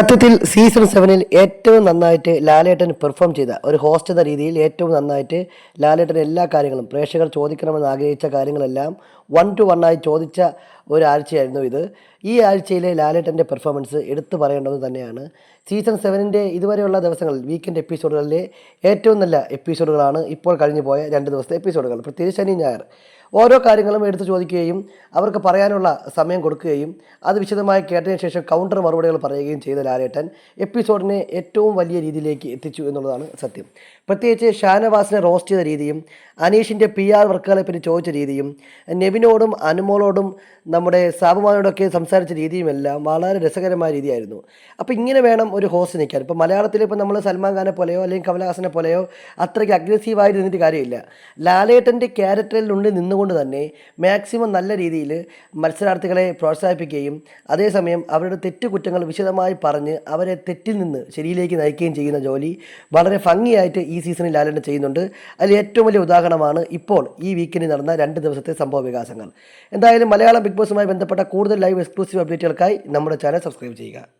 സത്യത്തിൽ സീസൺ സെവനിൽ ഏറ്റവും നന്നായിട്ട് ലാലേട്ടൻ പെർഫോം ചെയ്ത ഒരു ഹോസ്റ്റ് എന്ന രീതിയിൽ ഏറ്റവും നന്നായിട്ട് ലാലേട്ടൻ എല്ലാ കാര്യങ്ങളും പ്രേക്ഷകർ ചോദിക്കണമെന്ന് ആഗ്രഹിച്ച കാര്യങ്ങളെല്ലാം വൺ ടു വൺ ആയി ചോദിച്ച ഒരാഴ്ചയായിരുന്നു ഇത്. ഈ ആഴ്ചയിലെ ലാലേട്ടന്റെ പെർഫോമൻസ് എടുത്തു പറയേണ്ടത് തന്നെയാണ്. സീസൺ സെവനിന്റെ ഇതുവരെയുള്ള ദിവസങ്ങളിൽ വീക്കെൻഡ് എപ്പിസോഡുകളിലെ ഏറ്റവും നല്ല എപ്പിസോഡുകളാണ് ഇപ്പോൾ കഴിഞ്ഞു പോയ രണ്ട് ദിവസത്തെ എപ്പിസോഡുകൾ പ്രത്യേകിച്ച് ശനി ഞായർ. ഓരോ കാര്യങ്ങളും എടുത്തു ചോദിക്കുകയും അവർക്ക് പറയാനുള്ള സമയം കൊടുക്കുകയും അത് വിശദമായി കേട്ടതിന് ശേഷം കൗണ്ടർ മറുപടികൾ പറയുകയും ചെയ്ത ലാലേട്ടൻ എപ്പിസോഡിനെ ഏറ്റവും വലിയ രീതിയിലേക്ക് എത്തിച്ചു എന്നുള്ളതാണ് സത്യം. പ്രത്യേകിച്ച് ഷാനവാസിനെ റോസ്റ്റ് ചെയ്ത രീതിയും അനീഷിന്റെ പി ആർ വർക്കുകളെ പറ്റി ചോദിച്ച രീതിയും നെവിനോടും അനുമോളോടും നമ്മുടെ സാബുമാനോടൊക്കെ സംസാരിച്ച രീതിയുമെല്ലാം വളരെ രസകരമായ രീതിയായിരുന്നു. അപ്പോൾ ഇങ്ങനെ വേണം ഒരു ഹോസ്റ്റ് നിൽക്കാൻ. ഇപ്പോൾ മലയാളത്തിൽ ഇപ്പോൾ നമ്മൾ സൽമാൻ ഖാനെ പോലെയോ അല്ലെങ്കിൽ കമലഹാസനെ പോലെയോ അത്രയ്ക്ക് അഗ്രസീവായി നിന്നിട്ട് കാര്യമില്ല. ലാലേട്ടന്റെ ക്യാരക്ടറിലുണ്ട് നിന്നുകൊണ്ട് തന്നെ മാക്സിമം നല്ല രീതിയിൽ മത്സരാർത്ഥികളെ പ്രോത്സാഹിപ്പിക്കുകയും അതേസമയം അവരുടെ തെറ്റുകുറ്റങ്ങൾ വിശദമായി പറഞ്ഞ് അവരെ തെറ്റിൽ നിന്ന് ശരിയിലേക്ക് നയിക്കുകയും ചെയ്യുന്ന ജോലി വളരെ ഭംഗിയായിട്ട് ഈ സീസണിൽ ലാലേട്ടൻ ചെയ്യുന്നുണ്ട്. അതിൽ ഏറ്റവും വലിയ ഉദാഹരണമാണ് ഇപ്പോൾ ഈ വീക്കെൻഡിൽ നടന്ന രണ്ട് ദിവസത്തെ സംഭവ വികാസങ്ങൾ. എന്തായാലും മലയാളം ബിഗ് ബോസുമായി ബന്ധപ്പെട്ട കൂടുതൽ ലൈവ് എക്സ്ക്ലൂസീവ് അപ്ഡേറ്റുകൾക്കായി നമ്മുടെ ചാനൽ സബ്സ്ക്രൈബ് ചെയ്യുക.